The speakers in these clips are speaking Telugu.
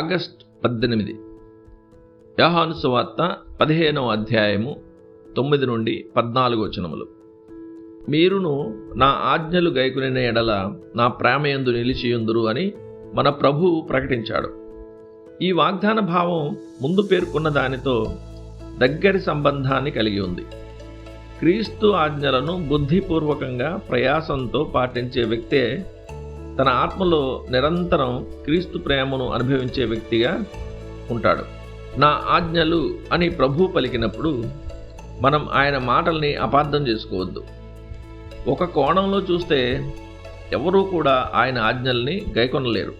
ఆగస్ట్ పద్దెనిమిది. యాహాను సువార్త పదిహేనవ అధ్యాయము తొమ్మిది నుండి పద్నాలుగు వచనములు. మీరును నా ఆజ్ఞలు గైకునిన ఎడల నా ప్రేమయందు నిలిచియుందురు అని మన ప్రభువు ప్రకటించాడు. ఈ వాగ్దాన భావం ముందు పేర్కొన్న దానితో దగ్గరి సంబంధాన్ని కలిగి ఉంది. క్రీస్తు ఆజ్ఞలను బుద్ధిపూర్వకంగా ప్రయాసంతో పాటించే వ్యక్తే తన ఆత్మలో నిరంతరం క్రీస్తు ప్రేమను అనుభవించే వ్యక్తిగా ఉంటాడు. నా ఆజ్ఞలు అని ప్రభు పలికినప్పుడు మనం ఆయన మాటల్ని అపార్థం చేసుకోవద్దు. ఒక కోణంలో చూస్తే ఎవరూ కూడా ఆయన ఆజ్ఞల్ని గైకొనలేరు.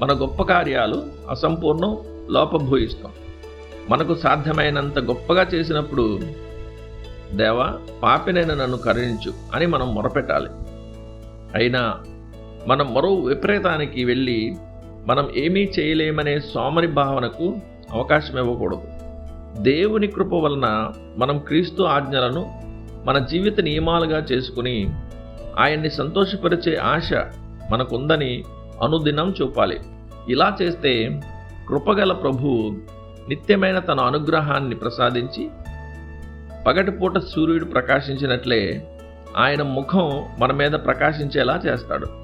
మన గొప్ప కార్యాలు అసంపూర్ణం లోపభూయిస్తాం మనకు సాధ్యమైనంత గొప్పగా చేసినప్పుడు దేవా పాపినైన నన్ను కరుణించు అని మనం మొరపెట్టాలి. అయినా మనం మరో విపరీతానికి వెళ్ళి మనం ఏమీ చేయలేమనే సోమరి భావనకు అవకాశం ఇవ్వకూడదు. దేవుని కృప వలన మనం క్రీస్తు ఆజ్ఞలను మన జీవిత నియమాలుగా చేసుకుని ఆయన్ని సంతోషపరిచే ఆశ మనకుందని అనుదినం చూపాలి. ఇలా చేస్తే కృపగల ప్రభు నిత్యమైన తన అనుగ్రహాన్ని ప్రసాదించి పగటిపూట సూర్యుడు ప్రకాశించినట్లే ఆయన ముఖం మన మీద ప్రకాశించేలా చేస్తాడు.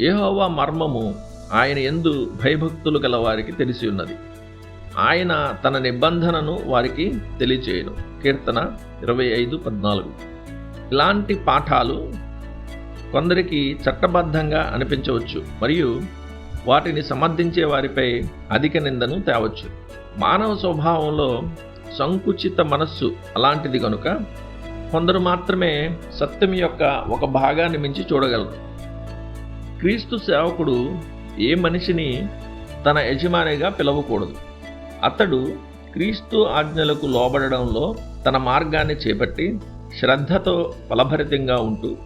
ఏహోవా మర్మము ఆయన ఎందు భయభక్తులు గల వారికి తెలిసి ఉన్నది. ఆయన తన నిబంధనను వారికి తెలియచేయను. కీర్తన ఇరవై ఐదు పద్నాలుగు. ఇలాంటి పాఠాలు కొందరికి చట్టబద్ధంగా అనిపించవచ్చు మరియు వాటిని సమర్థించే వారిపై అధిక నిందను తేవచ్చు. మానవ స్వభావంలో సంకుచిత మనస్సు అలాంటిది కనుక కొందరు మాత్రమే సత్యం యొక్క ఒక భాగాన్ని మించి చూడగలరు. క్రీస్తు సేవకుడు ఏ మనిషిని తన యజమానిగా పిలవకూడదు. అతడు క్రీస్తు ఆజ్ఞలకు లోబడడంలో తన మార్గాన్ని చేపట్టి శ్రద్ధతో ఫలభరితంగా ఉంటూ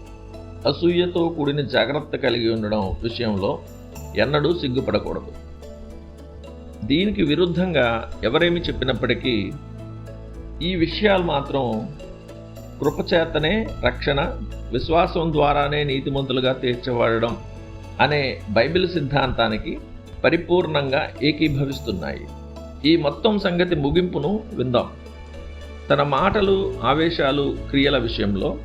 అసూయతో కూడిన జాగ్రత్త కలిగి ఉండడం విషయంలో ఎన్నడూ సిగ్గుపడకూడదు. దీనికి విరుద్ధంగా ఎవరేమి చెప్పినప్పటికీ ఈ విషయాలు మాత్రం కృపచేతనే రక్షణ విశ్వాసం ద్వారానే నీతిమంతులుగా తీర్చబడడం అనే బైబిల్ సిద్ధాంతానికి పరిపూర్ణంగా ఏకీభవిస్తున్నాయి. ఈ మొత్తం సంగతి ముగింపును విందాం. తన మాటలు ఆవేశాలు క్రియల విషయంలో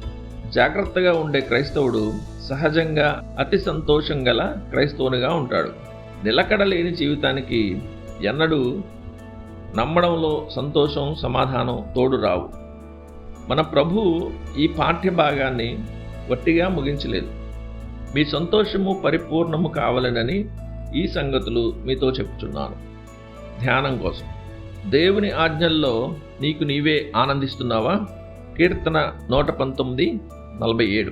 జాగ్రత్తగా ఉండే క్రైస్తవుడు సహజంగా అతి సంతోషం గల క్రైస్తవునిగా ఉంటాడు. నిలకడ లేని జీవితానికి ఎన్నడూ నమ్మడంలో సంతోషం సమాధానం తోడు రావు. మన ప్రభు ఈ పాఠ్య భాగాన్ని వట్టిగా ముగించలేదు. మీ సంతోషము పరిపూర్ణము కావాలనని ఈ సంగతులు మీతో చెప్తున్నాను. ధ్యానం కోసం. దేవుని ఆజ్ఞల్లో నీకు నీవే ఆనందిస్తున్నావా? కీర్తన నూట పంతొమ్మిది నలభై ఏడు.